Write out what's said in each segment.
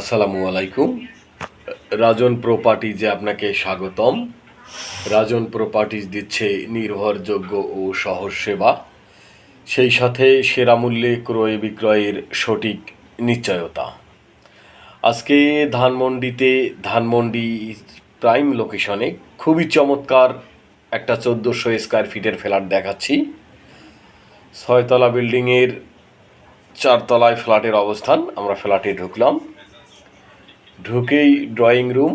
আসসালামু আলাইকুম। রাজন প্রপার্টিজে আপনাকে স্বাগতম। রাজন প্রপার্টিজ দিচ্ছে নির্ভরযোগ্য ও সহজ সেবা। সেই সাথে সেরা মূল্যে ক্রয় বিক্রয়ের সঠিক নিশ্চয়তা। আজকে ধানমন্ডিতে, ধানমন্ডি প্রাইম লোকেশনে খুবই চমৎকার একটা চোদ্দোশো স্কোয়ার ফিটের ফ্ল্যাট দেখাচ্ছি। ছয়তলা বিল্ডিংয়ের চারতলায় ফ্ল্যাটের অবস্থান। আমরা ফ্ল্যাটে ঢুকলাম। ঢুকেই ড্রয়িং রুম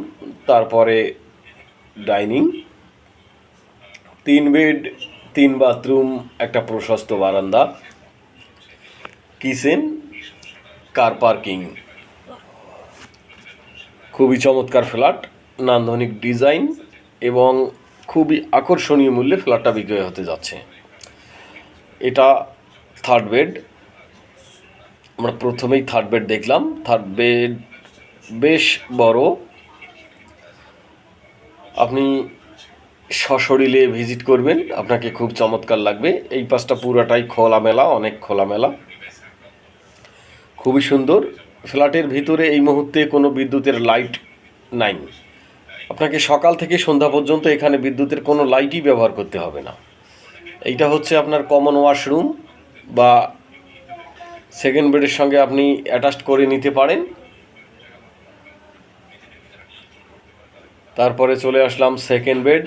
তারপরে ডাইনিং তিন বেড তিন বাথরুম একটা প্রশস্ত বারান্দা কিচেন কার পার্কিং খুবই চমৎকার ফ্ল্যাট নান্দনিক ডিজাইন এবং খুবই আকর্ষণীয় মূল্যে ফ্ল্যাটটা বিক্রয় হতে যাচ্ছে। এটা থার্ড বেড আমরা প্রথমেই থার্ড বেড দেখলাম। থার্ড বেড বেশ বড়। আপনি সশরীরে ভিজিট করবেন, আপনাকে খুব চমৎকার লাগবে। এই পাশটা পুরাটাই খোলামেলা, অনেক খোলামেলা। খুবই সুন্দর। ফ্ল্যাটের ভিতরে এই মুহূর্তে কোনো বিদ্যুতের লাইট নাই। আপনাকে সকাল থেকে সন্ধ্যা পর্যন্ত এখানে বিদ্যুতের কোনো লাইটই ব্যবহার করতে হবে না। এইটা হচ্ছে আপনার কমন ওয়াশরুম বা সেকেন্ড বেডের সঙ্গে আপনি অ্যাটাচ করে নিতে পারেন। তারপরে চলে আসলাম সেকেন্ড বেড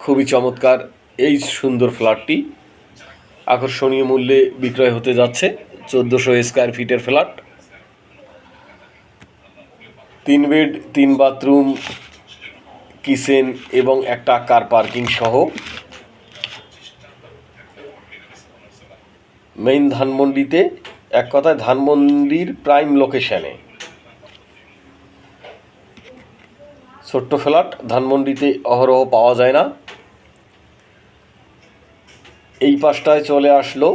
খুবই চমৎকার। এই সুন্দর ফ্ল্যাটটি আকর্ষণীয় মূল্যে বিক্রয় হতে যাচ্ছে, চোদ্দোশো স্কোয়ার ফিটের ফ্ল্যাট তিন বেড তিন বাথরুম কিচেন এবং একটা কার পার্কিং সহ। মেইন ধানমন্ডিতে, এক কথায় ধানমন্ডির প্রাইম লোকেশনে ছোট্ট ফ্ল্যাট, ধানমন্ডিতে অহরহ পাওয়া যায় না। এই পাশটায় চলে আসলো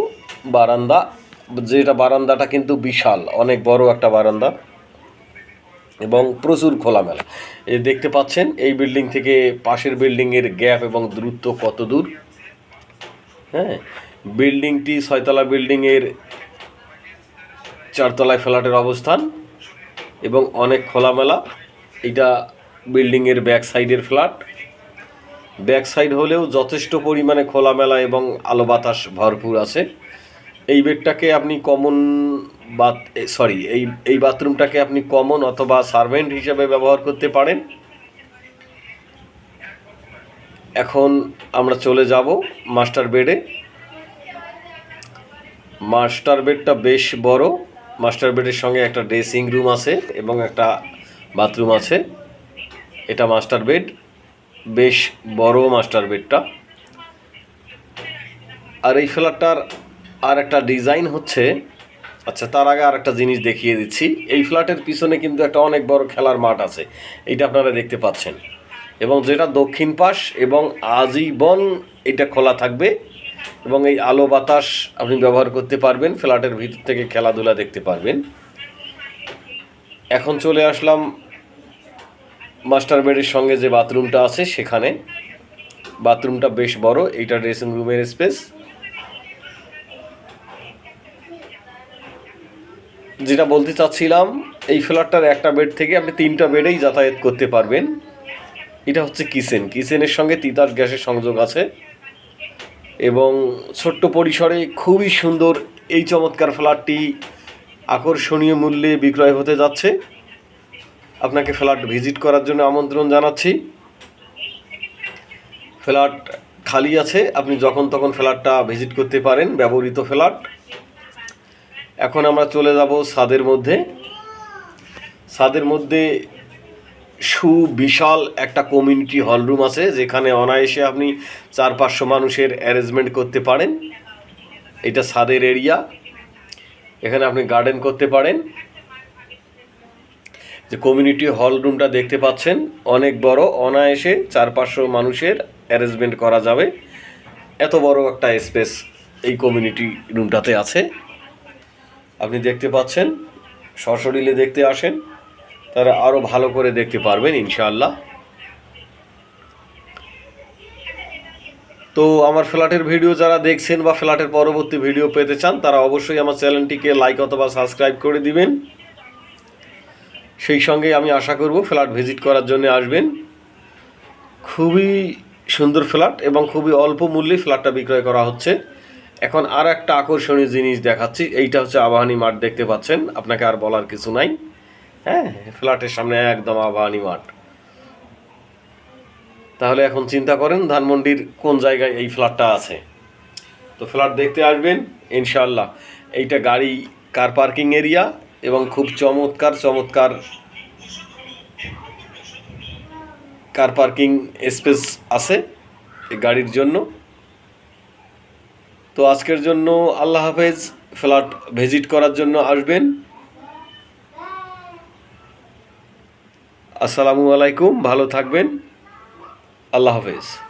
বারান্দা, যেটা বারান্দাটা কিন্তু বিশাল, অনেক বড় একটা বারান্দা এবং প্রচুর খোলামেলা। এই দেখতে পাচ্ছেন, এই বিল্ডিং থেকে পাশের বিল্ডিংয়ের গ্যাপ এবং দূরত্ব কত দূর? হ্যাঁ বিল্ডিংটি ছয়তলা বিল্ডিংয়ের চারতলায় ফ্ল্যাটের অবস্থান এবং অনেক খোলামেলা। এটা বিল্ডিংয়ের ব্যাক সাইডের ফ্ল্যাট। ব্যাক সাইড হলেও যথেষ্ট পরিমাণে খোলামেলা এবং আলো বাতাস ভরপুর আছে। এই বেডটাকে আপনি কমন বাথ সরি এই এই বাথরুমটাকে আপনি কমন অথবা সার্ভেন্ট হিসেবে ব্যবহার করতে পারেন। এখন আমরা চলে যাব মাস্টার বেডে। মাস্টার বেডটা বেশ বড়। মাস্টার বেডের সঙ্গে একটা ড্রেসিং রুম আছে এবং একটা বাথরুম আছে। এটা মাস্টার বেড বেশ বড় মাস্টার বেডটা আর এই ফ্ল্যাটটার আর একটা ডিজাইন হচ্ছে আচ্ছা তার আগে আর একটা জিনিস দেখিয়ে দিচ্ছি। এই ফ্ল্যাটের পিছনে কিন্তু একটা অনেক বড় খেলার মাঠ আছে, এইটা আপনারা দেখতে পাচ্ছেন। এবং যেটা দক্ষিণ পাশ এবং আজীবন এটা খোলা থাকবে এবং এই আলো বাতাস আপনি ব্যবহার করতে পারবেন ফ্ল্যাটের ভিতর থেকে খেলাধুলা দেখতে পারবেন। এখন চলে আসলাম মাস্টার বেডের সঙ্গে যে বাথরুমটা আছে সেখানে। বাথরুমটা বেশ বড়, এইটা ড্রেসিং রুমের স্পেস যেটা বলতে চাচ্ছিলাম, এই ফ্ল্যাটটার একটা বেড থেকে আপনি তিনটা বেডেই যাতায়াত করতে পারবেন। এটা হচ্ছে কিচেন। কিচেনের সঙ্গে তিতাস গ্যাসের সংযোগ আছে। এবং ছোট্ট পরিসরে খুবই সুন্দর এই চমৎকার ফ্ল্যাটটি আকর্ষণীয় মূল্যে বিক্রয় হতে যাচ্ছে। আপনাকে ফ্ল্যাট ভিজিট করার জন্য আমন্ত্রণ জানাচ্ছি। ফ্ল্যাট খালি আছে, আপনি যখন তখন ফ্ল্যাটটা ভিজিট করতে পারেন, ব্যবহৃত ফ্ল্যাট। এখন আমরা চলে যাব ছাদের মধ্যে। ছাদের মধ্যে সুবিশাল একটা কমিউনিটি হল রুম আছে, যেখানে অনায়াসে আপনি চার পাঁচশো মানুষের অ্যারেঞ্জমেন্ট করতে পারেন। এটা ছাদের এরিয়া। এখানে আপনি গার্ডেন করতে পারেন। যে কমিউনিটি হল রুমটা দেখতে পাচ্ছেন, অনেক বড়, অনায়াসে চার পাঁচশো মানুষের অ্যারেঞ্জমেন্ট করা যাবে। এত বড় একটা স্পেস এই কমিউনিটি রুমটাতে আছে। আপনি দেখতে পাচ্ছেন সশরীরে দেখতে আসেন, তারা আরও ভালো করে দেখতে পারবেন ইনশাআল্লাহ। তো আমার ফ্ল্যাটের ভিডিও যারা দেখছেন বা ফ্ল্যাটের পরবর্তী ভিডিও পেতে চান, তারা অবশ্যই আমার চ্যানেলটিকে লাইক অথবা সাবস্ক্রাইব করে দিবেন। সেই সঙ্গে আমি আশা করব ফ্ল্যাট ভিজিট করার জন্য আসবেন। খুবই সুন্দর ফ্ল্যাট এবং খুবই অল্প মূল্যে ফ্ল্যাটটা বিক্রয় করা হচ্ছে। এখন আর একটা আকর্ষণীয় জিনিস দেখাচ্ছি, এইটা হচ্ছে আবাহানি মাঠ দেখতে পাচ্ছেন, আপনাকে আর বলার কিছু নাই। হ্যাঁ ফ্ল্যাটের সামনে একদম আবাহানি মাঠ। তাহলে এখন চিন্তা করেন ধানমন্ডির কোন জায়গায় এই ফ্ল্যাটটা আছে। তো ফ্ল্যাট দেখতে আসবেন ইনশাল্লাহ এইটা গাড়ি, কার পার্কিং এরিয়া এবং খুব চমৎকার চমৎকার কার পার্কিং স্পেস আছে এই গাড়ির জন্য। তো আজকের জন্য আল্লাহ হাফেজ ফ্ল্যাট ভিজিট করার জন্য আসবেন। আসসালামু আলাইকুম, ভালো থাকবেন। আল্লাহ হাফেজ।